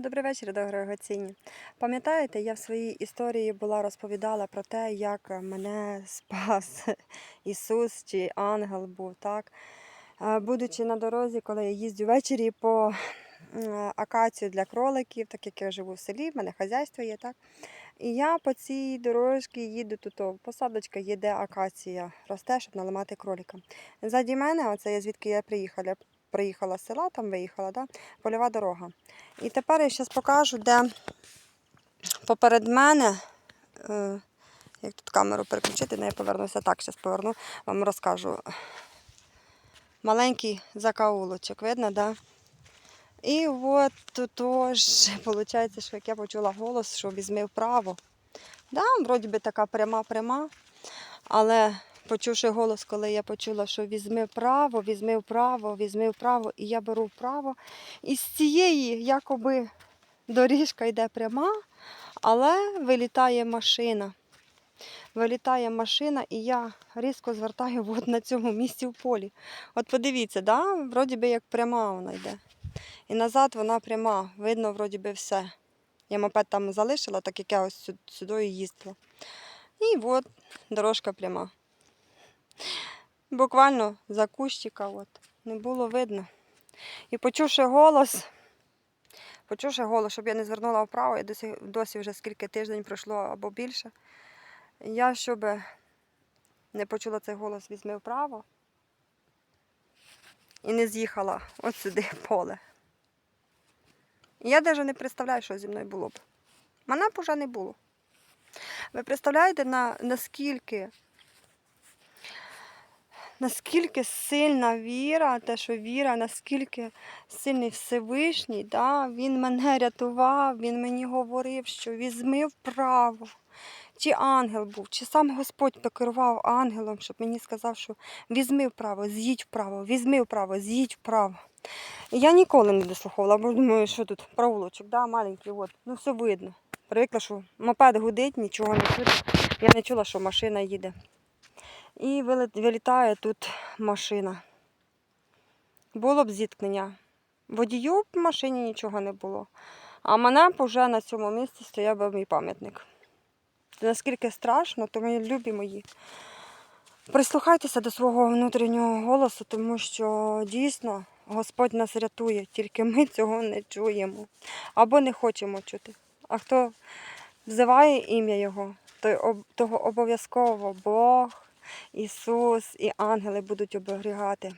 Добрий вечір, дорогоцінні. Пам'ятаєте, я в своїй історії була розповідала про те, як мене спас Ісус чи ангел був, так? Е, Будучи на дорозі, коли я їздю ввечері по акацію для кроликів, так як я живу в селі, в мене хазяйство є, так? І я по цій дорожці їду тут, посадочка є, де акація росте, щоб наламати кроликам. Ззаді мене, оце я звідки я приїхала, приїхала з села, там виїхала, да? польова дорога. І тепер я зараз покажу, де поперед мене, е, як тут камеру переключити, не я повернуся так, зараз поверну, вам розкажу. Маленький закаулочок, видно, да? І от теж, виходить, що як я почула голос, що візьми вправо. Да, вроді би така пряма-пряма, але почувши голос, коли я почула, що візьми вправо, візьми вправо, візьми вправо, і я беру вправо. І з цієї якоби доріжка йде пряма, але вилітає машина. Вилітає машина, і я різко звертаю от на цьому місці в полі. От подивіться, да? вроді би як пряма вона йде. І назад вона пряма, видно, вроді би все. Я мопед там залишила, так як я ось сюди їздила. І от дорожка пряма. Буквально за кущика от, не було видно. І почувши голос, почувши голос, щоб я не звернула вправо, я досі, досі вже скільки тиждень пройшло або більше. Я щоб не почула цей голос, візьми вправо і не з'їхала от сюди в поле. Я навіть не представляю, що зі мною було б. Мене б уже не було. Ви представляєте, на, наскільки, наскільки сильна віра, те, що віра, наскільки сильний Всевишній, да? він мене рятував, він мені говорив, що візьми вправо. Чи ангел був, чи сам Господь покерував ангелом, щоб мені сказав, що візьми вправо, з'їдь вправо, візьми вправо, з'їдь вправо. Я ніколи не дослуховувала, бо думаю, що тут проволочок, да, маленький, от, ну все видно. Привикла, що мопед гудить, нічого не чути. Я не чула, що машина їде. І вилітає тут машина. Було б зіткнення. Водію в машині нічого не було. А мене б уже на цьому місці стояв би мій пам'ятник. Наскільки страшно, то мої любі мої. Прислухайтеся до свого внутрішнього голосу, тому що дійсно Господь нас рятує, тільки ми цього не чуємо або не хочемо чути. А хто взиває ім'я Його, той того обов'язково Бог, Ісус і ангели будуть оберігати.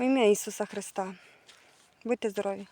В ім'я Ісуса Христа. Будьте здорові!